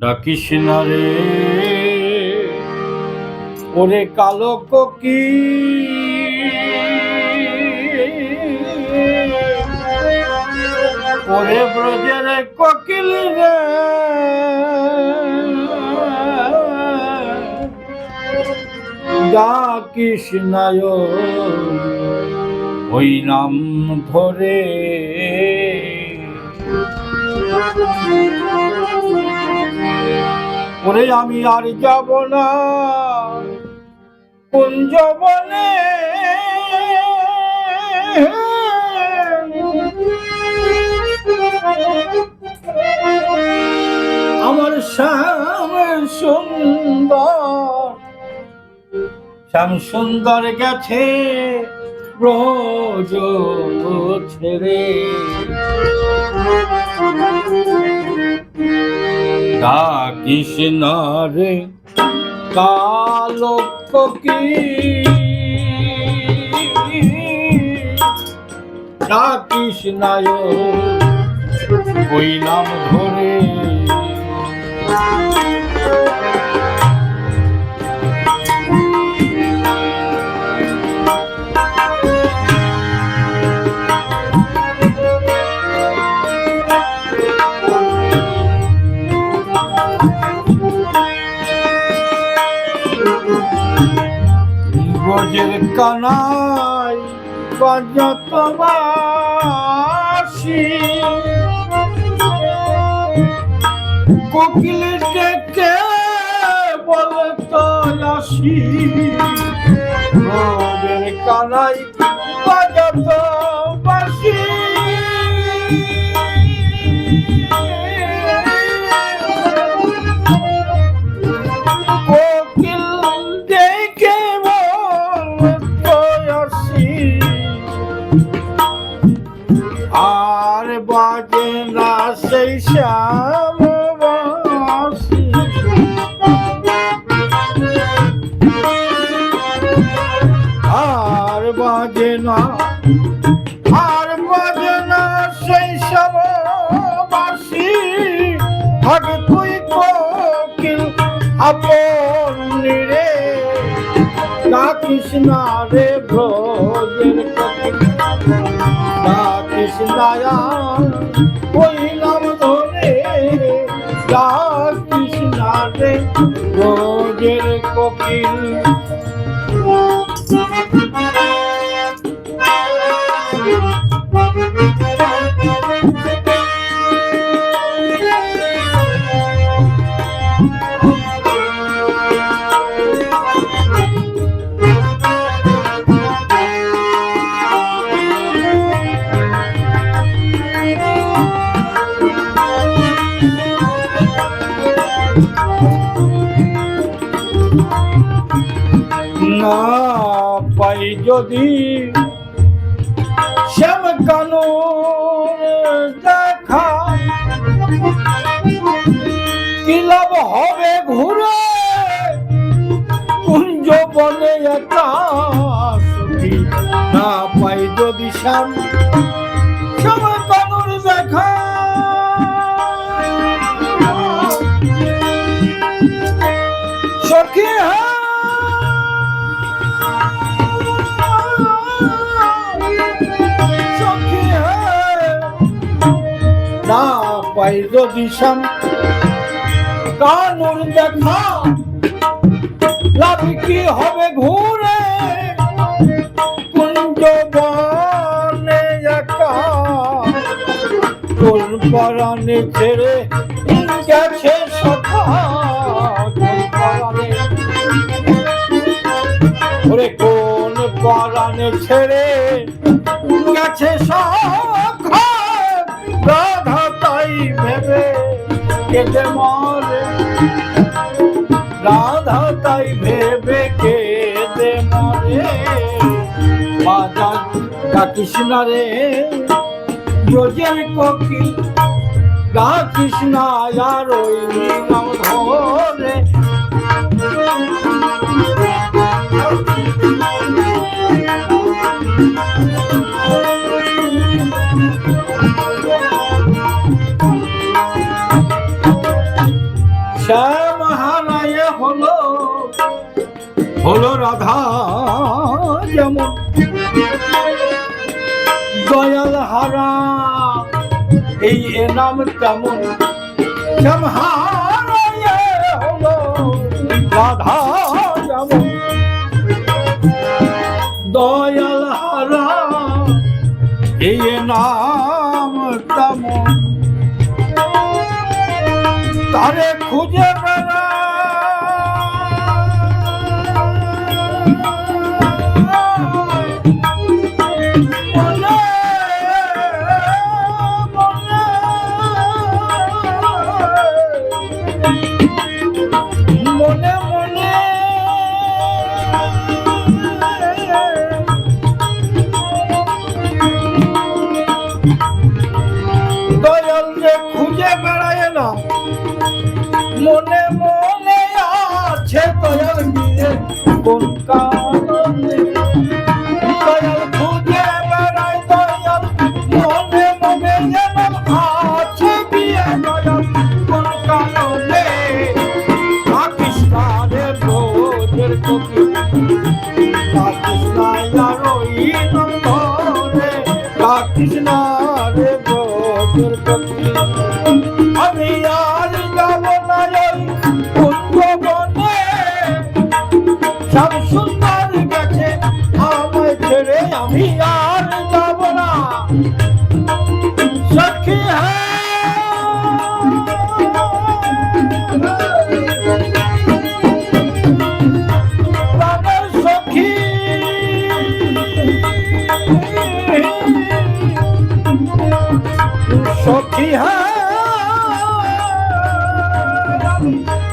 ডাকিস রে। ওরে কালো ককি ওরে ব্রজের কোকিল রে। ডাকিস ওই নাম ধরে। ওরে আমি আর যাব না। কুঞ্জ বনে। আমার শ্যাম সুন্দর। শ্যাম সুন্দর গেছে, রোজ ছেড়ে। ডাকিস রে কালো ডাকিস নায় ওই নাম ধরে। ব্রজের কানাই পর্যতবাসী কোকিলের ডেকে বলে তো আসি ব্রজের কানাই আপন রে। না রে নায়া ওই নাম ধরে না রে। ব্রজের কোকিল। না যদি শ্যাম কানো দেখা, কি হবে ঘুরে? কুঞ্জ বনে না পাই যদি শ্যাম শ্যাম কানুর দেখা। পাই কানুর দেখা, লাভ কি হবে ঘুরে? কুঞ্জ বনে একা, কোন পরাণে ছেড়ে গেছে সখা কোন পরাণে ছেড়ে গেছে সখা? কেটে মরে। রাধা তাই ভেবে কেঁদে মরে। বাজার ডাকিস না রে ব্রজের ককি ডাকিস না আর ওই নাম ধরে। হলো রাধা যেমন। দয়াল হারা, এই এনাম তেমন। রাধা যেমন। দয়াল হারা, এই নাম তেমন। তারে খুঁজে কোন কারণে দয়াল খুঁজে বেড়ায় দয়াল মনে মনে যেন আছে গিয়ে দয়াল কোন কারণে পাকিস্তানের রোজের চোখে Tchau!